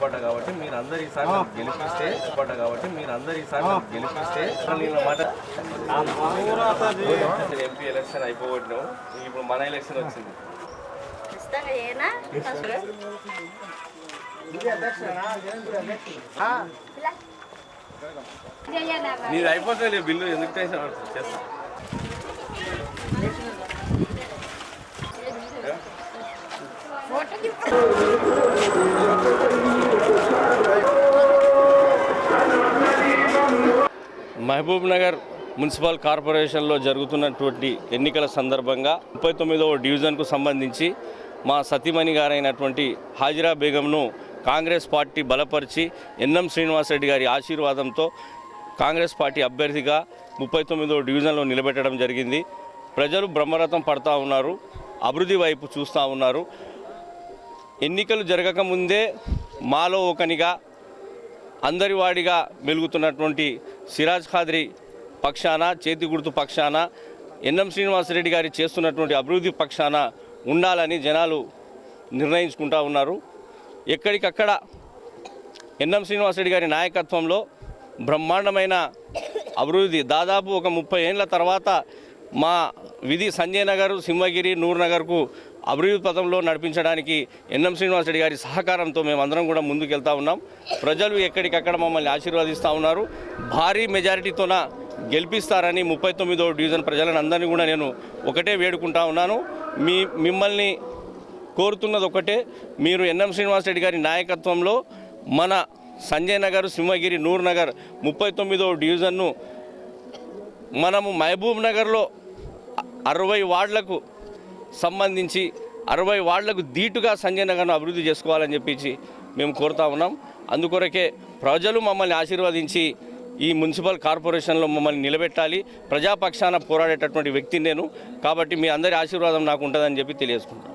కాబట్టి మీరు అందరు ఈసారి నన్ను గెలిపిస్తే కాబట్టి మీరు అందరు ఈసారి నన్ను గెలిపిస్తే ఎంపీ ఎలక్షన్ అయిపోగొట్టినాం ఇప్పుడు మన ఎలక్షన్ వచ్చింది. నీది అయిపోతుంది బిల్లు ఎందుకు పడుతుంది? చేస్తా. మహబూబ్ నగర్ మున్సిపల్ కార్పొరేషన్లో జరుగుతున్నటువంటి ఎన్నికల సందర్భంగా ముప్పై తొమ్మిదవ డివిజన్కు సంబంధించి మా సతీమణి గారైనటువంటి హాజిరా బేగంను కాంగ్రెస్ పార్టీ బలపరిచి ఎన్ఎం శ్రీనివాసరెడ్డి గారి ఆశీర్వాదంతో కాంగ్రెస్ పార్టీ అభ్యర్థిగా ముప్పై తొమ్మిదవ డివిజన్లో నిలబెట్టడం జరిగింది. ప్రజలు బ్రహ్మరథం పడతా ఉన్నారు అభివృద్ధి వైపు చూస్తూ ఉన్నారు. ఎన్నికలు జరగకముందే మాలో ఒకనిగా అందరివాడిగా మెలుగుతున్నటువంటి సిరాజ్ ఖాద్రి పక్షాన చేతి గుర్తు పక్షాన ఎన్ఎం శ్రీనివాసరెడ్డి గారి చేస్తున్నటువంటి అభివృద్ధి పక్షాన ఉండాలని జనాలు నిర్ణయించుకుంటా ఉన్నారు. ఎక్కడికక్కడ ఎన్ఎం శ్రీనివాసరెడ్డి గారి నాయకత్వంలో బ్రహ్మాండమైన అభివృద్ధి దాదాపు ఒక ముప్పై ఏళ్ళ తర్వాత మా విధి సంజయ్ నగర్ సింహగిరి నూర్నగర్కు అభివృద్ధి పథంలో నడిపించడానికి ఎన్ఎం శ్రీనివాసరెడ్డి గారి సహకారంతో మేమందరం కూడా ముందుకెళ్తా ఉన్నాం. ప్రజలు ఎక్కడికక్కడ మమ్మల్ని ఆశీర్వదిస్తూ ఉన్నారు. భారీ మెజారిటీతోన గెలిపిస్తారని ముప్పై తొమ్మిదో డివిజన్ ప్రజలను అందరినీ కూడా నేను ఒకటే వేడుకుంటా ఉన్నాను. మీ మిమ్మల్ని కోరుతున్నది ఒకటే మీరు ఎన్ఎం శ్రీనివాసరెడ్డి గారి నాయకత్వంలో మన సంజయ్ నగర్ సింహగిరి నూర్ నగర్ ముప్పై తొమ్మిదో డివిజన్ను మనము మహబూబ్ నగర్లో అరవై వార్డులకు సంబంధించి అరవై వార్డులకు ధీటుగా సంజయ్ నగర్ను అభివృద్ధి చేసుకోవాలని చెప్పేసి మేము కోరుతా ఉన్నాం. అందుకొరకే ప్రజలు మమ్మల్ని ఆశీర్వదించి ఈ మున్సిపల్ కార్పొరేషన్లో మమ్మల్ని నిలబెట్టాలి. ప్రజాపక్షాన పోరాడేటటువంటి వ్యక్తిని నేను. కాబట్టి మీ అందరి ఆశీర్వాదం నాకు ఉంటుందని చెప్పి తెలియజేసుకుంటాను